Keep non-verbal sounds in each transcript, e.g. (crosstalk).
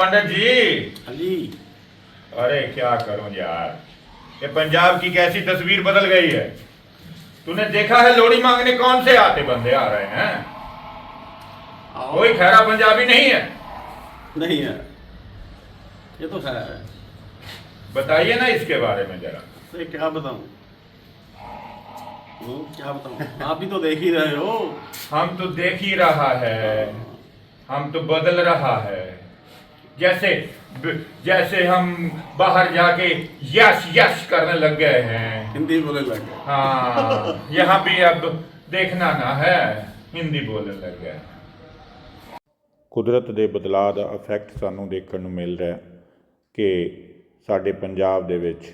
पंडित जी। हाँ जी। अरे क्या करूँ यार? ये पंजाब की कैसी तस्वीर बदल गई है? तूने देखा है लोड़ी मांगने कौन से आते बंदे आ रहे हैं? कोई खैरा पंजाबी नहीं है? नहीं है। ये तो खैर है। बताइए ना इसके बारे में जरा। तो क्या बताऊँ? हम्म, क्या बताऊँ? आप भी तो देख ही रहे हो। हम तो देख ही रहा है। हम तो बदल रहा है। जैसे जैसे हम बाहर जाके यश यश करने लग गए हैं हिंदी बोलने लग गए हाँ (laughs) यहाँ भी अब देखना ना है हिंदी बोलने लग गए ਕੁਦਰਤ ਦੇ ਬਦਲਾਅ ਦਾ ਇਫੈਕਟ ਸਾਨੂੰ ਦੇਖਣ ਨੂੰ ਮਿਲ ਰਿਹਾ ਹੈ ਕਿ ਸਾਡੇ ਪੰਜਾਬ ਦੇ ਵਿੱਚ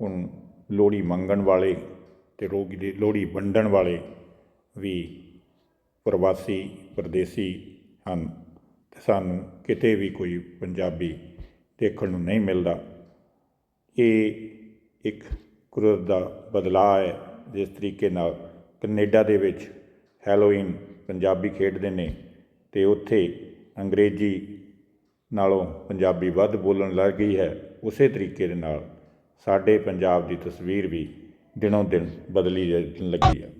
ਹੁਣ ਲੋਹੜੀ ਮੰਗਣ ਵਾਲੇ ਤੇ ਰੋਗੀ ਦੀ ਲੋਹੜੀ ਵੰਡਣ ਵਾਲੇ ਵੀ ਪ੍ਰਵਾਸੀ ਪਰਦੇਸੀ ਹਨ ਤੇ ਸਾਨੂੰ ਕਿਤੇ ਵੀ ਕੋਈ ਪੰਜਾਬੀ ਦੇਖਣ ਨੂੰ ਨਹੀਂ ਮਿਲਦਾ। ਇਹ ਇੱਕ ਕੁਦਰਤ ਦਾ ਬਦਲਾਅ ਹੈ, ਜਿਸ ਤਰੀਕੇ ਨਾਲ ਕੈਨੇਡਾ ਦੇ ਵਿੱਚ ਹੈਲੋਇਨ ਪੰਜਾਬੀ ਖੇਡਦੇ ਨੇ ਤੇ ਉੱਥੇ ਅੰਗਰੇਜ਼ੀ ਨਾਲੋਂ ਪੰਜਾਬੀ ਵੱਧ ਬੋਲਣ ਲੱਗ ਗਈ ਹੈ। ਉਸੇ ਤਰੀਕੇ ਦੇ ਨਾਲ ਸਾਡੇ ਪੰਜਾਬ ਦੀ ਤਸਵੀਰ ਵੀ ਦਿਨੋਂ ਦਿਨ ਬਦਲੀ ਜ- ਲੱਗੀ ਹੈ।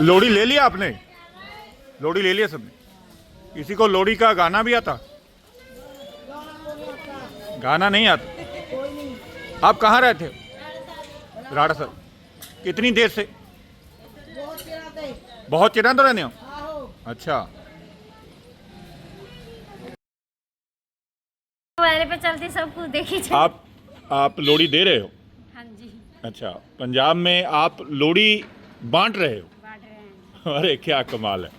लोड़ी ले लिया आपने? लोड़ी ले लिया सबने? किसी को लोड़ी का गाना भी आता? गाना नहीं आता? आप कहाँ रहते हो? राड़ा सर। कितनी देर से? बहुत चिरा तो रहने हो? अच्छा। मोबाइल पे चलती सब कुछ देखी आप आप लोड़ी दे रहे हो? हाँ जी। अच्छा। पंजाब में आप लोड़ी बांट रहे हैं? अरे क्या कमाल है